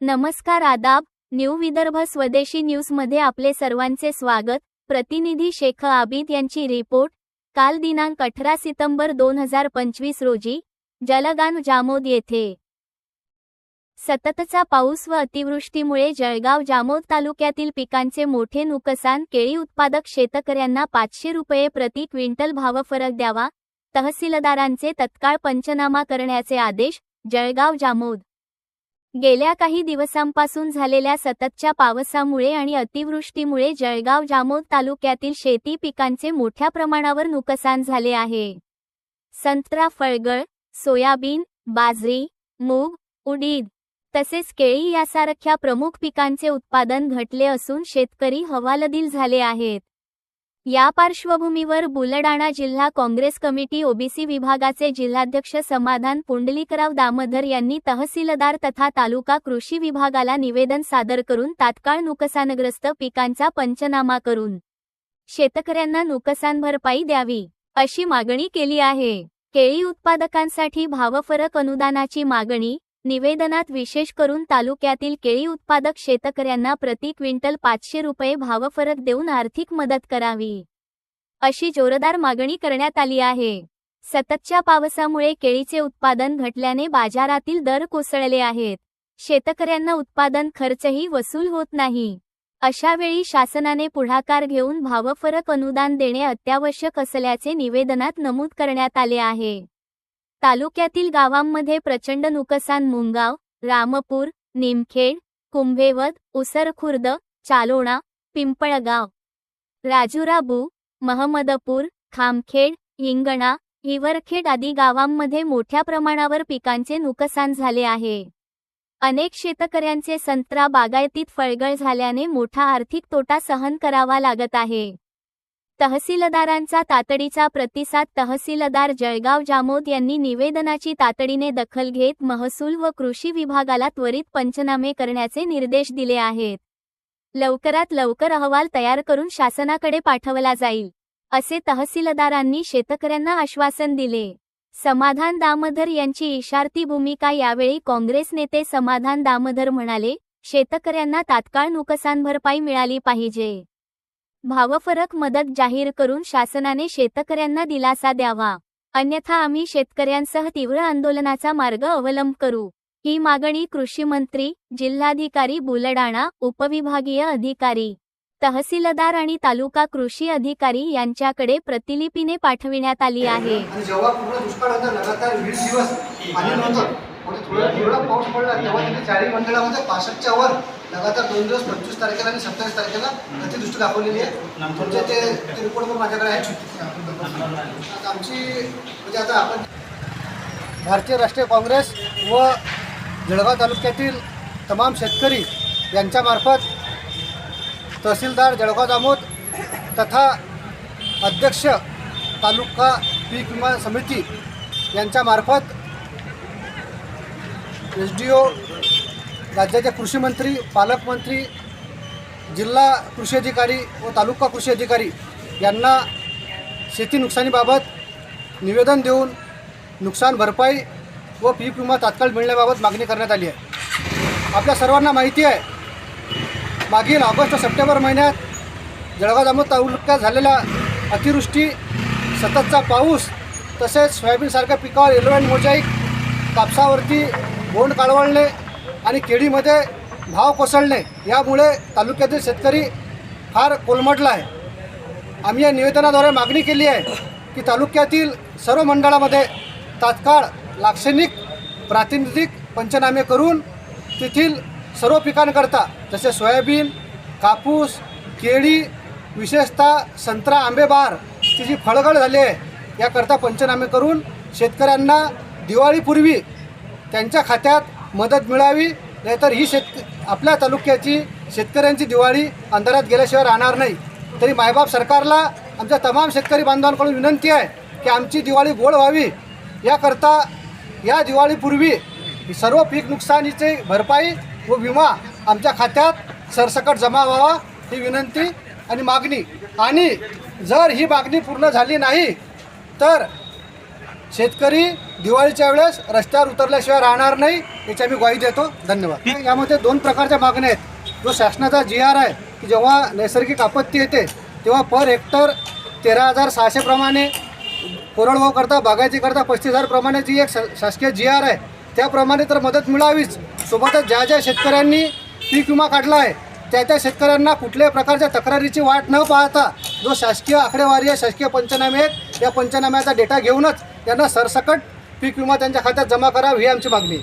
नमस्कार आदाब न्यू विदर्भ स्वदेशी न्यूजमध्ये आपले सर्वांचे स्वागत. प्रतिनिधी शेख आबिद यांची रिपोर्ट. काल दिनांक अठरा सितंबर दोन हजार पंचवीस रोजी जलगान जामोद येथे. सततचा पाऊस व अतिवृष्टीमुळे जळगाव जामोद तालुक्यातील पिकांचे मोठे नुकसान केळी उत्पादक शेतकऱ्यांना पाचशे रुपये प्रति क्विंटल भावफरक द्यावा तहसीलदारांचे तत्काळ पंचनामा करण्याचे आदेश जळगाव जामोद. गेल्या काही दिवसांपासून झालेल्या सततच्या पावसामुळे आणि अतिवृष्टीमुळे जळगाव जामोद तालुक्यातील शेती पिकांचे मोठ्या प्रमाणावर नुकसान झाले आहे. संत्रा फळगळ सोयाबीन बाजरी मूग उडीद तसेच केळी यासारख्या प्रमुख पिकांचे उत्पादन घटले असून शेतकरी हवालदिल झाले आहेत. या पार्श्वभूमीवर बुलडाणा जिल्हा काँग्रेस कमिटी ओबीसी विभागाचे जिल्हाध्यक्ष समाधान पुंडलिकराव दामधर यांनी तहसीलदार तथा तालुका कृषी विभागाला निवेदन सादर करून तात्काळ नुकसानग्रस्त पिकांचा पंचनामा करून शेतकऱ्यांना नुकसान भरपाई द्यावी अशी मागणी केली आहे. केळी उत्पादकांसाठी भावफरक अनुदानाची मागणी निवेदनात विशेष करून तालुक्यातील केळी उत्पादक शेतकऱ्यांना प्रति क्विंटल पाचशे रुपये भावफरक देऊन आर्थिक मदत करावी. अशी जोरदार मागणी करण्यात आली आहे. सततच्या पावसामुळे केळीचे उत्पादन घटल्याने बाजारातील दर कोसळले आहेत. शेतकऱ्यांना उत्पादन खर्चही वसूल होत नाही. अशा वेळी शासनाने पुढाकार घेऊन भावफरक अनुदान देणे अत्यावश्यक असल्याचे निवेदनात नमूद करण्यात आले आहे. तालुक्यातील गावांमध्ये प्रचंड नुकसान मुंगाव रामपूर निमखेड कुंभेवत उसरखुर्द चालोणा पिंपळगाव राजुराबू महमदपूर खामखेड हिंगणा हिवरखेड आदी गावांमध्ये मोठ्या प्रमाणावर पिकांचे नुकसान झाले आहे. अनेक शेतकऱ्यांचे संत्रा बागायतीत फळगळ झाल्याने मोठा आर्थिक तोटा सहन करावा लागत आहे. तहसीलदारांचा तातडीचा प्रतिसाद तहसीलदार जळगाव जामोद यांनी निवेदनाची तातडीने दखल घेत महसूल व कृषी विभागाला त्वरित पंचनामे करण्याचे निर्देश दिले आहेत. लवकरात लवकर अहवाल तयार करून शासनाकडे पाठवला जाईल असे तहसीलदारांनी शेतकऱ्यांना आश्वासन दिले. समाधान दामधर यांची इशारती भूमिका यावेळी काँग्रेस नेते समाधान दामधर म्हणाले शेतकऱ्यांना तात्काळ नुकसान भरपाई मिळाली पाहिजे. भावफरक मदत जाहीर करून शासनाने शेतकऱ्यांना दिलासा द्यावा. अन्यथा आम्ही शेतकऱ्यांसह तीव्र आंदोलनाचा मार्ग अवलंब करू. ही मागणी कृषी मंत्री जिल्हाधिकारी बुलडाणा उपविभागीय अधिकारी तहसीलदार आणि तालुका कृषी अधिकारी यांच्याकडे प्रतिलिपीने पाठविण्यात आली आहे. म्हणजे जेव्हा पूर्ण लगातार वीस दिवस आणि म्हणजे थोडा थोडा पाऊस पडला तेव्हा तिथे चारही मंडळामध्ये पासष्टच्या वर लगातार दोन दिवस पंचवीस तारखेला आणि सत्तावीस तारखेला अतिदृष्टी दाखवलेली आहे. तुमचे ते रिपोर्ट पण माझ्याकडे आहे आमची म्हणजे आता आपण भारतीय राष्ट्रीय काँग्रेस व जळगाव तालुक्यातील तमाम शेतकरी यांच्यामार्फत तहसीलदार जळगाव दामोद तथा अध्यक्ष तालुका पीक विमा समिती यांच्यामार्फत एस डी ओ राज्याचे कृषी मंत्री पालकमंत्री जिल्हा कृषी अधिकारी व तालुका कृषी अधिकारी यांना शेती नुकसानीबाबत निवेदन देऊन नुकसान भरपाई व पीक विमा तात्काळ मिळण्याबाबत मागणी करण्यात आली आहे. आपल्या सर्वांना माहिती आहे मागील ऑगस्ट सप्टेंबर महिन्यात जळगाव जामोद तालुक्यात झालेल्या अतिवृष्टी सततचा पाऊस तसेच सोयाबीनसारख्या पिकावर येलो मोजाईक कापसावरती बोंड काळवळणे आणि केळीमध्ये भाव कोसळणे यामुळे तालुक्यातील शेतकरी फार कोलमडला आहे. आम्ही या निवेदनाद्वारे मागणी केली आहे की तालुक्यातील सर्व मंडळामध्ये तात्काळ लाक्षणिक प्रातिनिधिक पंचनामे करून तेथील सर्व पिकांकरता जसे सोयाबीन कापूस केळी विशेषतः संत्रा आंबेबार ती जी फळगळ झाली आहे याकरता पंचनामे करून शेतकऱ्यांना दिवाळीपूर्वी त्यांच्या खात्यात मदत मिळावी नाहीतर ही शेत आपल्या तालुक्याची शेतकऱ्यांची दिवाळी अंधारात गेल्याशिवाय राहणार नाही. तरी मायबाप सरकारला आमच्या तमाम शेतकरी बांधवांकडून विनंती आहे की आमची दिवाळी गोड व्हावी. याकरता या दिवाळीपूर्वी सर्व पीक नुकसानीची भरपाई व विमा आमच्या खात्यात सरसकट जमा व्हावा ही विनंती आणि मागणी. आणि जर ही मागणी पूर्ण झाली नाही तर शेतकरी दिवाळीच्या वेळेस रस्त्यावर उतरल्याशिवाय राहणार नाही याची आम्ही ग्वाही देतो. धन्यवाद. यामध्ये दोन प्रकारच्या मागण्या आहेत. जो शासनाचा जी आर आहे की जेव्हा नैसर्गिक आपत्ती येते तेव्हा पर हेक्टर तेरा हजार सहाशेप्रमाणे कोरडवाहू करता बागायती करता पस्तीस हजार प्रमाणे जी एक शासकीय जी आर आहे त्याप्रमाणे तर मदत मिळावीच. सोबतच ज्या ज्या शेतकऱ्यांनी पीक विमा काढला आहे त्या त्या शेतकऱ्यांना कुठल्याही प्रकारच्या तक्रारीची वाट न पाहता जो शासकीय आकडेवारी आहे शासकीय पंचनामे आहेत या पंचनाम्याचा डेटा घेऊनच त्यांना सरसकट पीक विमा त्यांच्या खात्यात जमा करावा ही आमची मागणी